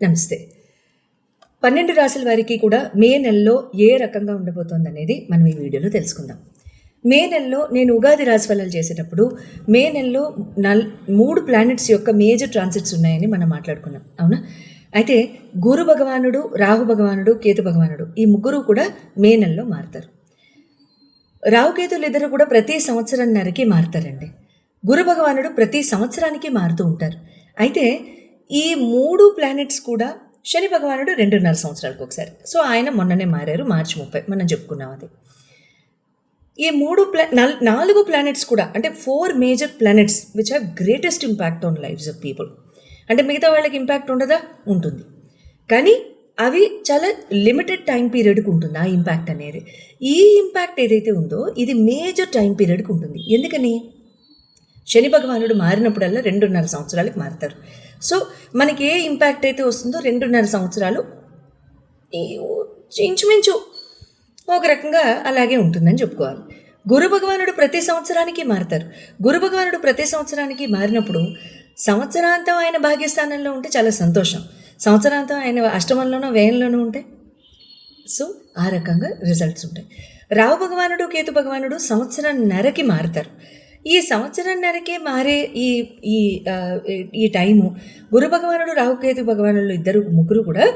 నమస్తే. పన్నెండు రాసుల వారికి కూడా మే నెలలో ఏ రకంగా ఉండబోతోంది అనేది మనం ఈ వీడియోలో తెలుసుకుందాం. మే నెలలో నేను ఉగాది రాశి ఫలాలు చేసేటప్పుడు మే నెలలో నల్ మూడు ప్లానెట్స్ యొక్క మేజర్ ట్రాన్సిట్స్ ఉన్నాయని మనం మాట్లాడుకున్నాం. అవునా? అయితే గురు భగవానుడు రాహు భగవానుడు కేతు భగవానుడు ఈ ముగ్గురు కూడా మే నెలలో మారుతారు. రావుకేతులు ఇద్దరు కూడా ప్రతి సంవత్సరం నరకి మారుతారండి. గురు భగవానుడు ప్రతి సంవత్సరానికి మారుతూ ఉంటారు. అయితే ఈ మూడు ప్లానెట్స్ కూడా శని భగవానుడు రెండున్నర సంవత్సరాలకు ఒకసారి. సో ఆయన మొన్ననే మారారు మార్చి ముప్పై మనం చెప్పుకున్నాం అది. ఈ మూడు ప్లా నాలుగు ప్లానెట్స్ కూడా అంటే four major planets which have greatest impact on lifes of people అంటే మిగతా వాళ్ళకి ఇంపాక్ట్ ఉండదా? ఉంటుంది. కానీ అవి చాలా లిమిటెడ్ టైం పీరియడ్కి ఉంటుంది ఆ ఇంపాక్ట్ అనేది. ఈ ఇంపాక్ట్ ఏదైతే ఉందో ఇది మేజర్ టైం పీరియడ్కి ఉంటుంది. ఎందుకని? శని భగవానుడు మారినప్పుడల్లా రెండున్నర సంవత్సరాలకు మారుతారు. సో మనకి ఏ ఇంపాక్ట్ అయితే వస్తుందో రెండున్నర సంవత్సరాలు ఇంచుమించు ఒక రకంగా అలాగే ఉంటుందని చెప్పుకోవాలి. గురు భగవానుడు ప్రతి సంవత్సరానికి మారతారు. గురు భగవానుడు ప్రతి సంవత్సరానికి మారినప్పుడు సంవత్సరాంతం ఆయన భాగ్యస్థానంలో ఉంటే చాలా సంతోషం. సంవత్సరాంతం ఆయన అష్టమంలోనో వ్యయంలోనూ ఉంటే సో ఆ రకంగా రిజల్ట్స్ ఉంటాయి. రావు భగవానుడు కేతు భగవానుడు సంవత్సరంన్నరకి మారుతారు. ఈ సంవత్సరంన్నరకే మారే ఈ ఈ ఈ టైము గురు భగవానుడు రాహుకేతు భగవానుడు భగవానులు ఇద్దరు ముగ్గురు కూడా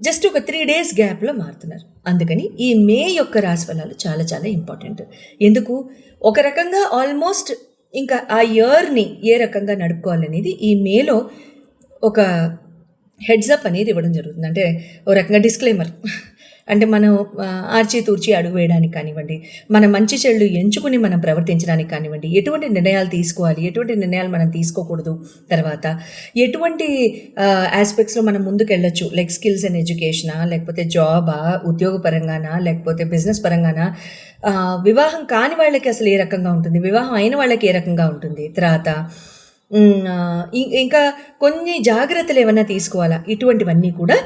జస్ట్ ఒక త్రీ డేస్ గ్యాప్లో మారుతున్నారు. అందుకని ఈ మే యొక్క రాశి ఫలాలు చాలా చాలా ఇంపార్టెంట్. ఎందుకు? ఒక రకంగా ఆల్మోస్ట్ ఇంకా ఆ ఇయర్ని ఏ రకంగా నడుపుకోవాలనేది ఈ మేలో ఒక హెడ్స్ అప్ అనేది ఇవ్వడం జరుగుతుంది. అంటే ఓ రకంగా డిస్క్లైమర్. అంటే మనం ఆర్చి తూర్చి అడుగు వేయడానికి కానివ్వండి మన మంచి చెడు ఎంచుకుని మనం ప్రవర్తించడానికి కానివ్వండి ఎటువంటి నిర్ణయాలు తీసుకోవాలి ఎటువంటి నిర్ణయాలు మనం తీసుకోకూడదు తర్వాత ఎటువంటి ఆస్పెక్ట్స్లో మనం ముందుకు వెళ్ళొచ్చు లైక్ స్కిల్స్ అండ్ ఎడ్యుకేషనా లేకపోతే జాబా ఉద్యోగపరంగానా లేకపోతే బిజినెస్ పరంగానా వివాహం కాని వాళ్ళకి అసలు ఏ రకంగా ఉంటుంది వివాహం అయిన వాళ్ళకి ఏ రకంగా ఉంటుంది తర్వాత ఇం- ఇంకా కొన్ని జాగ్రత్తలు ఏమైనా తీసుకోవాలా? ఇటువంటివన్నీ కూడా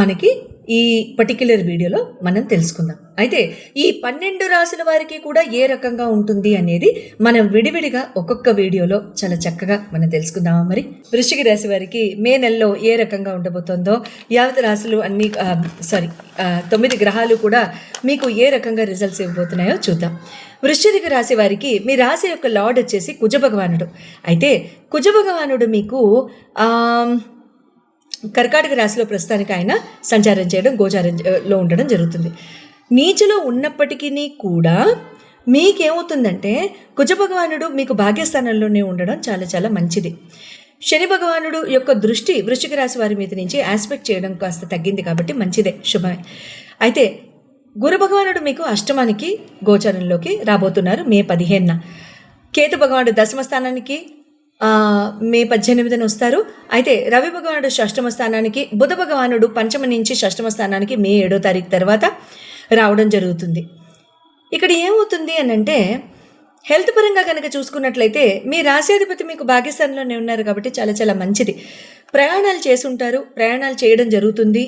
మనకి ఈ పర్టిక్యులర్ వీడియోలో మనం తెలుసుకుందాం. అయితే ఈ పన్నెండు రాసుల వారికి కూడా ఏ రకంగా ఉంటుంది అనేది మనం విడివిడిగా ఒక్కొక్క వీడియోలో చాలా చక్కగా మనం తెలుసుకుందామా మరి? వృశ్చిక రాశి వారికి మే నెలలో ఏ రకంగా ఉండబోతోందో యావత్ రాశులు అన్ని సారీ తొమ్మిది గ్రహాలు కూడా మీకు ఏ రకంగా రిజల్ట్స్ ఇవ్వబోతున్నాయో చూద్దాం. వృశ్చిక రాశి వారికి మీ రాశి యొక్క లార్డ్ వచ్చేసి కుజ భగవానుడు. అయితే కుజభగవానుడు మీకు కర్కాటక రాశిలో ప్రస్తుతానికి ఆయన సంచారం చేయడం గోచారం లో ఉండడం జరుగుతుంది. నీచులో ఉన్నప్పటికీ కూడా మీకేమవుతుందంటే కుజభగవానుడు మీకు భాగ్యస్థానంలోనే ఉండడం చాలా చాలా మంచిది. శని భగవానుడు యొక్క దృష్టి వృశ్చిక రాశి వారి మీద నుంచి ఆస్పెక్ట్ చేయడం కాస్త తగ్గింది కాబట్టి మంచిదే శుభమే. అయితే గురు భగవానుడు మీకు అష్టమానికి గోచరంలోకి రాబోతున్నారు మే పదిహేనున. కేతు భగవానుడు దశమ స్థానానికి మే పద్దెనిమిదిన వస్తారు. అయితే రవి భగవానుడు షష్టమ స్థానానికి బుధ భగవానుడు పంచమ నుంచి షష్టమ స్థానానికి మే ఏడో తారీఖు తర్వాత రావడం జరుగుతుంది. ఇక్కడ ఏమవుతుంది అని అంటే హెల్త్ పరంగా కనుక చూసుకున్నట్లయితే మీ రాశ్యాధిపతి మీకు భాగ్యస్థానంలోనే ఉన్నారు కాబట్టి చాలా చాలా మంచిది. ప్రయాణాలు చేసుంటారు ప్రయాణాలు చేయడం జరుగుతుంది.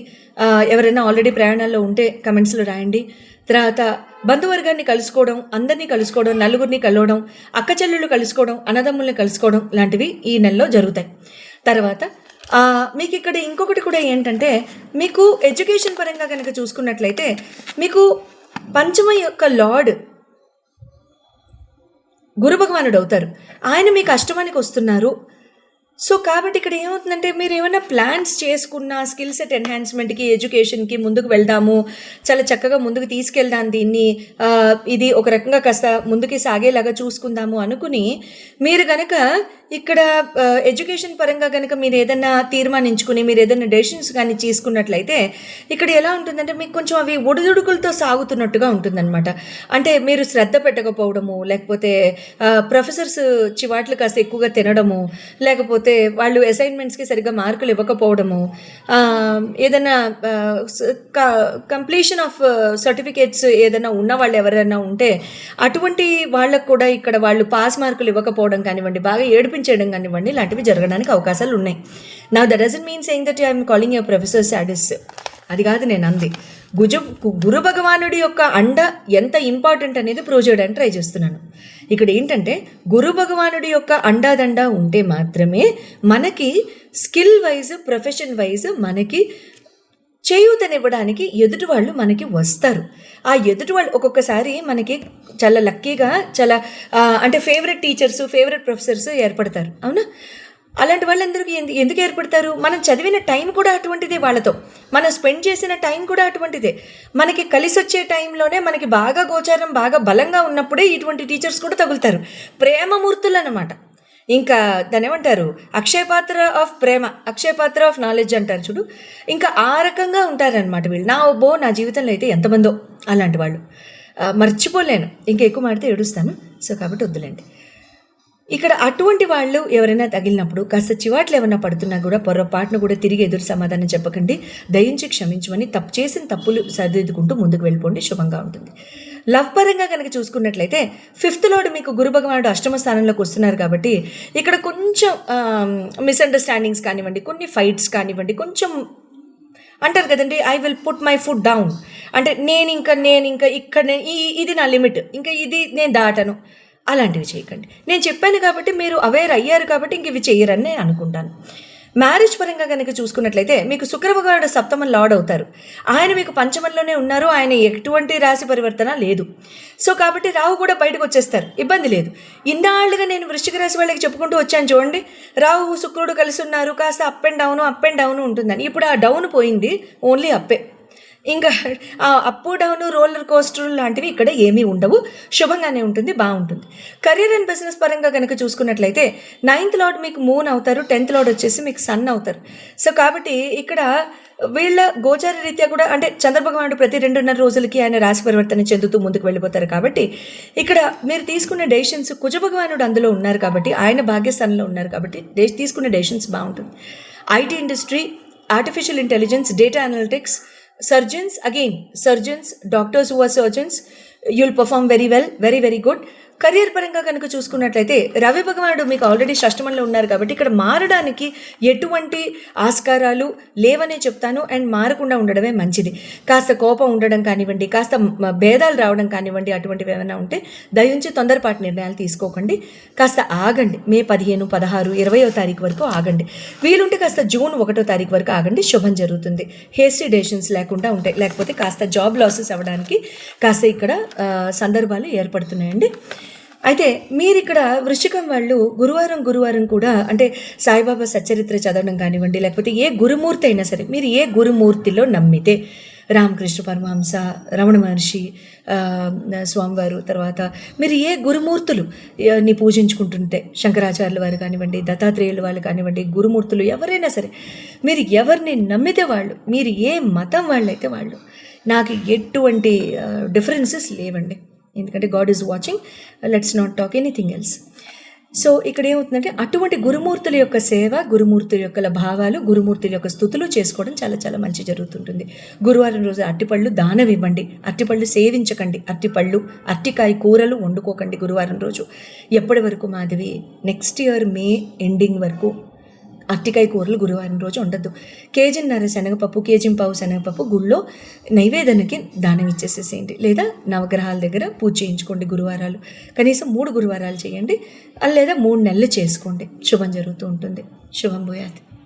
ఎవరైనా ఆల్రెడీ ప్రయాణాల్లో ఉంటే కమెంట్స్లో రాయండి. తర్వాత బంధువర్గాన్ని కలుసుకోవడం అందరినీ కలుసుకోవడం నలుగురిని కలవడం అక్క చెల్లెళ్ళు కలుసుకోవడం అన్నదమ్ముల్ని కలుసుకోవడం లాంటివి ఈ నెలలో జరుగుతాయి. తర్వాత మీకు ఇక్కడ ఇంకొకటి కూడా ఏంటంటే మీకు ఎడ్యుకేషన్ పరంగా కనుక చూసుకున్నట్లయితే మీకు పంచమ యొక్క లార్డ్ గురు భగవానుడు అవుతారు. ఆయన మీకు అష్టమానికి వస్తున్నారు. సో కాబట్టి ఇక్కడ ఏమవుతుందంటే మీరు ఏమైనా ప్లాన్స్ చేసుకున్న స్కిల్ సెట్ ఎన్హాన్స్మెంట్కి ఎడ్యుకేషన్కి ముందుకు వెళ్దాము చాలా చక్కగా ముందుకు తీసుకెళ్దాం దీన్ని ఇది ఒక రకంగా కాస్త ముందుకి సాగేలాగా చూసుకుందాము అనుకుని మీరు గనక ఇక్కడ ఎడ్యుకేషన్ పరంగా కనుక మీరు ఏదైనా తీర్మానించుకుని మీరు ఏదైనా డెసిషన్స్ కానీ తీసుకున్నట్లయితే ఇక్కడ ఎలా ఉంటుందంటే మీకు కొంచెం అవి ఒడిదుడుకులతో సాగుతున్నట్టుగా ఉంటుందన్నమాట. అంటే మీరు శ్రద్ధ పెట్టకపోవడము లేకపోతే ప్రొఫెసర్స్ చివాట్లు కాస్త ఎక్కువగా తినడము లేకపోతే వాళ్ళు అసైన్మెంట్స్కి సరిగ్గా మార్కులు ఇవ్వకపోవడము ఏదైనా కంప్లీషన్ ఆఫ్ సర్టిఫికేట్స్ ఏదైనా ఉన్న వాళ్ళు ఎవరైనా ఉంటే అటువంటి వాళ్ళకు కూడా ఇక్కడ వాళ్ళు పాస్ మార్కులు ఇవ్వకపోవడం కానివ్వండి బాగా ఏడిపించేయడం కానివ్వండి ఇలాంటివి జరగడానికి అవకాశాలు ఉన్నాయి. నా that doesn't mean saying that I'm calling your professor sadist అది కాదు నేను అంది. గుజు గురు భగవానుడి యొక్క అండ ఎంత ఇంపార్టెంట్ అనేది ప్రూవ్ చేయడానికి ట్రై చేస్తున్నాను. ఇక్కడ ఏంటంటే గురు భగవానుడి యొక్క అండాదండ ఉంటే మాత్రమే మనకి స్కిల్ వైజ్ ప్రొఫెషన్ వైజ్ మనకి చేయూతనివ్వడానికి ఎదుటి వాళ్ళు మనకి వస్తారు. ఆ ఎదుటి వాళ్ళు ఒక్కొక్కసారి మనకి చాలా లక్కీగా చాలా అంటే ఫేవరెట్ టీచర్స్ ఫేవరెట్ ప్రొఫెసర్స్ ఏర్పడతారు. అవునా? అలాంటి వాళ్ళందరికీ ఎందు- ఎందుకు ఏర్పడతారు? మనం చదివిన టైం కూడా అటువంటిదే వాళ్ళతో. మనం స్పెండ్ చేసిన టైం కూడా అటువంటిదే. మనకి కలిసి వచ్చే టైంలోనే మనకి బాగా గోచారం బాగా బలంగా ఉన్నప్పుడే ఇటువంటి టీచర్స్ కూడా తగులుతారు. ప్రేమమూర్తులు అనమాట ఇంకా దాని ఏమంటారు అక్షయపాత్ర ఆఫ్ ప్రేమ అక్షయపాత్ర ఆఫ్ నాలెడ్జ్ అంటారు చూడు. ఇంకా ఆ రకంగా ఉంటారనమాట వీళ్ళు. నా బో నా జీవితంలో అయితే ఎంతమందో అలాంటి వాళ్ళు. మర్చిపోలేను. ఇంకా ఎక్కువ మాడితే ఏడుస్తాను. సో కాబట్టి వద్దులేండి. ఇక్కడ అటువంటి వాళ్ళు ఎవరైనా తగిలినప్పుడు కాస్త చివాట్లు ఏమైనా పడుతున్నా కూడా పొరపాటును కూడా తిరిగి ఎదురు సమాధానం చెప్పకండి. దయించి క్షమించమని తప్పు చేసిన తప్పులు సరిదిద్దుకుంటూ ముందుకు వెళ్ళిపోండి. శుభంగా ఉంటుంది. లవ్ పరంగా కనుక చూసుకున్నట్లయితే ఫిఫ్త్ లోడ్ మీకు గురు భగవానుడు అష్టమ స్థానంలోకి వస్తున్నారు కాబట్టి ఇక్కడ కొంచెం మిస్అండర్స్టాండింగ్స్ కానివ్వండి కొన్ని ఫైట్స్ కానివ్వండి కొంచెం అంటారు కదండి I will put my food down అంటే నేను ఇంకా నేను ఇంకా ఇక్కడ ఈ ఇది నా లిమిట్. ఇంకా ఇది నేను దాటను. అలాంటివి చేయకండి. నేను చెప్పాను కాబట్టి మీరు అవేర్ అయ్యారు కాబట్టి ఇంక ఇవి చేయరని నేను అనుకుంటాను. మ్యారేజ్ పరంగా కనుక చూసుకున్నట్లయితే మీకు శుక్రభగవానుడు సప్తమం లార్డ్ అవుతారు. ఆయన మీకు పంచమంలోనే ఉన్నారు. ఆయన ఎటువంటి రాశి పరివర్తన లేదు. సో కాబట్టి రాహు కూడా బయటకు వచ్చేస్తారు. ఇబ్బంది లేదు. ఇన్నాళ్ళుగా నేను వృశ్చిక రాశి వాళ్ళకి చెప్పుకుంటూ వచ్చాను చూడండి. రాహు శుక్రుడు కలిసి ఉన్నారు. కాస్త up and down up and down ఉంటుందని. ఇప్పుడు ఆ డౌన్ పోయింది. ఓన్లీ అప్పే. ఇంకా అప్ డౌన్ రోలర్ కోస్టర్ లాంటివి ఇక్కడ ఏమీ ఉండవు. శుభంగానే ఉంటుంది బాగుంటుంది. కెరీర్ అండ్ బిజినెస్ పరంగా కనుక చూసుకున్నట్లయితే నైన్త్ లార్డ్ మీకు మూన్ అవుతారు టెన్త్ లార్డ్ వచ్చేసి మీకు సన్ అవుతారు. సో కాబట్టి ఇక్కడ వీళ్ళ గోచార రీత్యా కూడా అంటే చంద్రభగవానుడు ప్రతి రెండున్నర రోజులకి ఆయన రాశి పరివర్తన చెందుతూ ముందుకు వెళ్ళిపోతారు కాబట్టి ఇక్కడ మీరు తీసుకున్న డెసిషన్స్ కుజభగవానుడు అందులో ఉన్నారు కాబట్టి ఆయన భాగ్యస్థానంలో ఉన్నారు కాబట్టి డే- తీసుకున్న డెసిషన్స్ బాగుంటుంది. IT industry artificial intelligence data analytics surgeons again surgeons doctors who are surgeons you'll perform very well very very good. Career పరంగా కనుక చూసుకున్నట్లయితే రవి భగవానుడు మీకు ఆల్రెడీ షష్టమంలో ఉన్నారు కాబట్టి ఇక్కడ మారడానికి ఎటువంటి ఆస్కారాలు లేవనే చెప్తాను అండ్ మారకుండా ఉండడమే మంచిది. కాస్త కోపం ఉండడం కానివ్వండి కాస్త భేదాలు రావడం కానివ్వండి అటువంటివి ఏమైనా ఉంటే దయించి తొందరపాటు నిర్ణయాలు తీసుకోకండి. కాస్త ఆగండి మే పదిహేను పదహారు ఇరవయో తారీఖు వరకు ఆగండి. వీలుంటే కాస్త జూన్ ఒకటో తారీఖు వరకు ఆగండి శుభం జరుగుతుంది. హేస్టీ డెసిషన్స్ లేకుండా ఉంటాయి. లేకపోతే కాస్త జాబ్ లాసెస్ అవ్వడానికి కాస్త ఇక్కడ సందర్భాలు ఏర్పడుతున్నాయండి. అయితే మీరిక్కడ వృషికం వాళ్ళు గురువారం గురువారం కూడా అంటే సాయిబాబా సచ్చరిత్ర చదవడం కానివ్వండి లేకపోతే ఏ గురుమూర్తి అయినా సరే మీరు ఏ గురుమూర్తిలో నమ్మితే రామకృష్ణ పరమహంస రమణ మహర్షి స్వామివారు తర్వాత మీరు ఏ గురుమూర్తులు ని పూజించుకుంటుంటే శంకరాచార్యుల వారు కానివ్వండి దత్తాత్రేయుల వాళ్ళు కానివ్వండి గురుమూర్తులు ఎవరైనా సరే మీరు ఎవరిని నమ్మితే వాళ్ళు మీరు ఏ మతం వాళ్ళైతే వాళ్ళు నాకు ఎటువంటి డిఫరెన్సెస్ లేవండి. ఎందుకంటే God is watching let's not talk anything else so ఇక్కడ ఏమవుతుందంటే అటువంటి గురుమూర్తుల యొక్క సేవ గురుమూర్తుల యొక్క భావాలు గురుమూర్తుల యొక్క స్థుతులు చేసుకోవడం చాలా చాలా మంచి జరుగుతుంటుంది. గురువారం రోజు అట్టిపళ్ళు దానం ఇవ్వండి. అట్టిపళ్ళు సేవించకండి. అట్టిపళ్ళు అట్టికాయ కూరలు వండుకోకండి గురువారం రోజు. ఎప్పటి వరకు Madhavi? Next year May ending వరకు అట్టికాయ కూరలు గురువారం రోజు ఉండద్దు. కేజీన్నర శనగపప్పు కేజీ పావు శనగపప్పు గుళ్ళో నైవేదనకి దానం ఇచ్చేసేసేయండి. లేదా నవగ్రహాల దగ్గర పూజ చేయించుకోండి గురువారాలు. కనీసం మూడు గురువారాలు చేయండి. లేదా మూడు నెలలు చేసుకోండి. శుభం జరుగుతూ ఉంటుంది. శుభం భూయాతి.